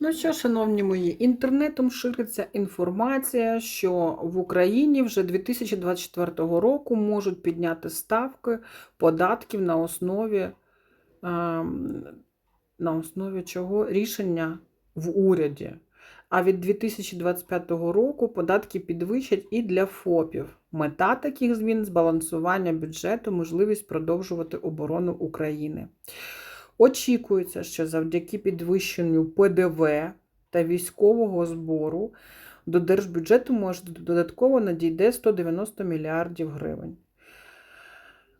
Ну що, шановні мої, інтернетом шириться інформація, що в Україні вже 2024 року можуть підняти ставки податків на основі, ем, на основі чого рішення в уряді. А від 2025 року податки підвищать і для ФОПів. Мета таких змін збалансування бюджету, можливість продовжувати оборону України. Очікується, що завдяки підвищенню ПДВ та військового збору до держбюджету може додатково надійде 190 мільярдів гривень.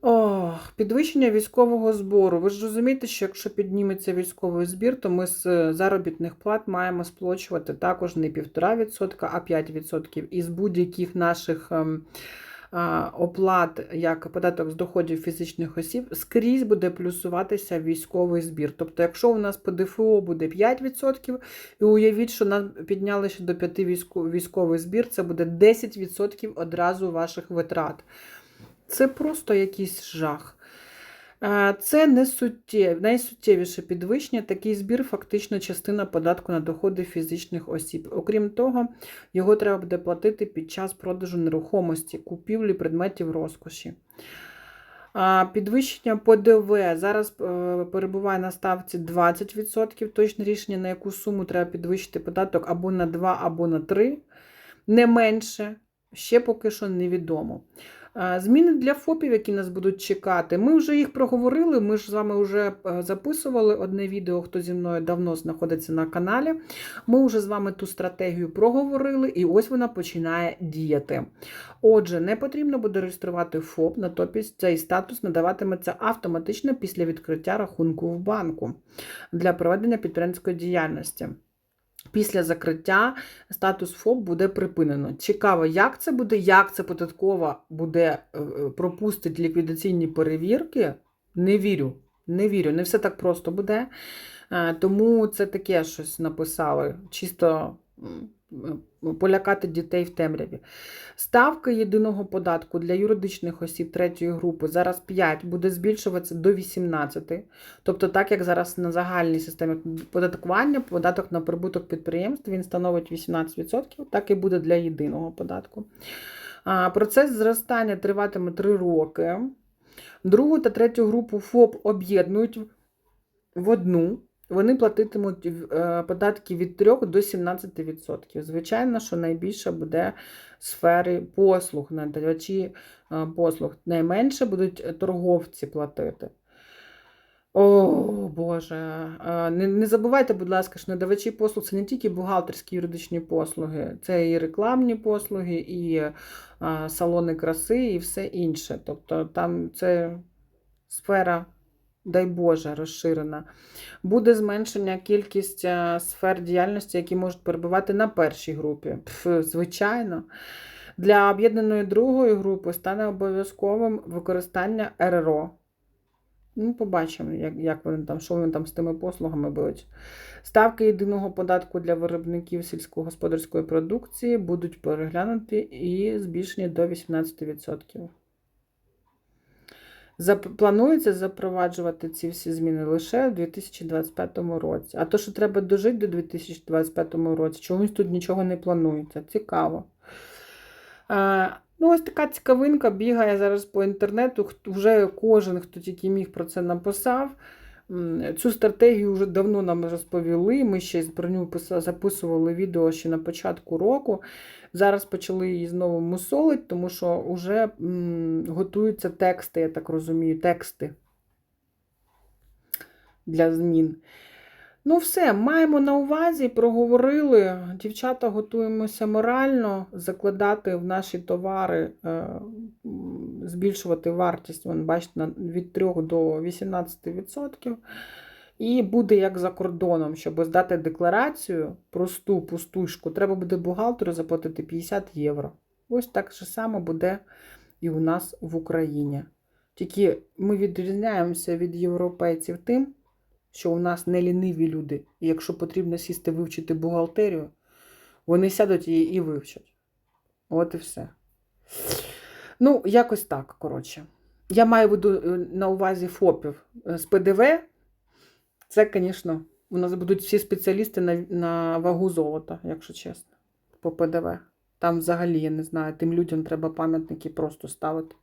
Ох, підвищення військового збору. Ви ж розумієте, що якщо підніметься військовий збір, то ми з заробітних плат маємо сплачувати також не 1,5%, а 5%. І з будь-яких наших ем, оплат, як податок з доходів фізичних осіб, скрізь буде плюсуватися військовий збір. Тобто, якщо у нас по ДФО буде 5%, і уявіть, що нам підняли ще до 5 військо- військовий збір, це буде 10% одразу ваших витрат. Це просто якийсь жах. Е, Це не суттєв, найсуттєвіше підвищення. Такий збір фактично частина податку на доходи фізичних осіб. Окрім того, його треба буде платити під час продажу нерухомості, купівлі предметів розкоші. Підвищення ПДВ зараз е, перебуває на ставці 20%. Точне рішення, на яку суму треба підвищити податок або на 2, або на 3, не менше. Ще поки що невідомо. Зміни для ФОПів, які нас будуть чекати. Ми вже їх проговорили. Ми ж з вами вже е, записували одне відео, хто зі мною давно знаходиться на каналі. Ми вже з вами ту стратегію проговорили, і ось вона починає діяти. Отже, не потрібно буде реєструвати ФОП, натомість цей статус надаватиметься автоматично після відкриття рахунку в банку для проведення підприємницької діяльності. Після закриття статус ФОП буде припинено. Цікаво, як це буде, як це податкова буде е, е, пропустить ліквідаційні перевірки. Не вірю. Не вірю, не все так просто буде. Е, Тому це таке щось написали. Чисто полякати дітей в темряві. Ставка єдиного податку для юридичних осіб третьої групи зараз 5 буде збільшуватися до 18. Тобто, так як зараз на загальній системі податкування, податок на прибуток підприємств він становить 18%, так і буде для єдиного податку. Процес зростання триватиме 3 роки. Другу та третю групу ФОП об'єднують в одну. Вони платитимуть е, податки від 3 до 17%. Звичайно, що найбільше буде сфери послуг, надавачі е, послуг. Найменше будуть торговці платити. О, Боже. Е, Не, не забувайте, будь ласка, що надавачі послуг це не тільки бухгалтерські юридичні послуги, це і рекламні послуги, і салони краси, і все інше. Тобто там це сфера, дай Боже, розширена. Буде зменшення кількість е, сфер діяльності, які можуть перебувати на першій групі. Пф, звичайно. Для об'єднаної другої групи стане обов'язковим використання РРО. Ну, побачимо, як, як вони там, що вони там з тими послугами будуть. Ставки єдиного податку для виробників сільськогосподарської продукції будуть переглянуті і збільшені до 18%. Планується запроваджувати ці всі зміни лише в 2025 році. А то, що треба дожити до 2025 році, чомусь тут нічого не планується. Цікаво. Ну, ось така цікавинка бігає зараз по інтернету. Вже кожен, хто тільки міг про це написав. Цю стратегію вже давно нам розповіли. Ми ще про нього записували відео ще на початку року. Зараз почали її знову мусолити, тому що вже м, готуються тексти, я так розумію, тексти для змін. Ну, все, маємо на увазі, проговорили. Дівчата готуємося морально закладати в наші товари, е, збільшувати вартість, вон, бачите, від 3 до 18%. І буде як за кордоном, щоб здати декларацію, просту пустушку, треба буде бухгалтеру заплатити 50 євро. Ось так же само буде і у нас в Україні. Тільки ми відрізняємося від європейців тим, що у нас не ліниві люди. І якщо потрібно сісти вивчити бухгалтерію, вони сядуть її і вивчать. От і все. Ну, якось так, коротше. Я маю е, на увазі ФОПів з ПДВ. Це, звісно, У нас будуть всі спеціалісти на, на вагу золота, якщо чесно, по ПДВ. Там взагалі, я не знаю, тим людям треба пам'ятники просто ставити.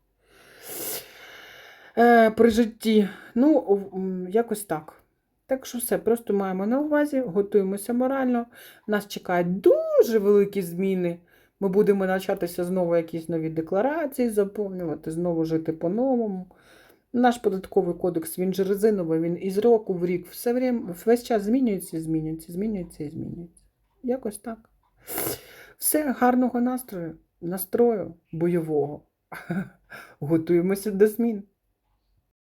Е, при житті. Ну, якось так. Так що все, просто маємо на увазі, готуємося морально. Нас чекають дуже великі зміни. Ми будемо навчатися знову якісь нові декларації заповнювати, знову жити по-новому. Наш податковий кодекс, він же резиновий, він із року в рік все время, весь час змінюється, змінюється, змінюється і змінюється. Якось так. Все, гарного настрою, настрою бойового. Готуємося до змін.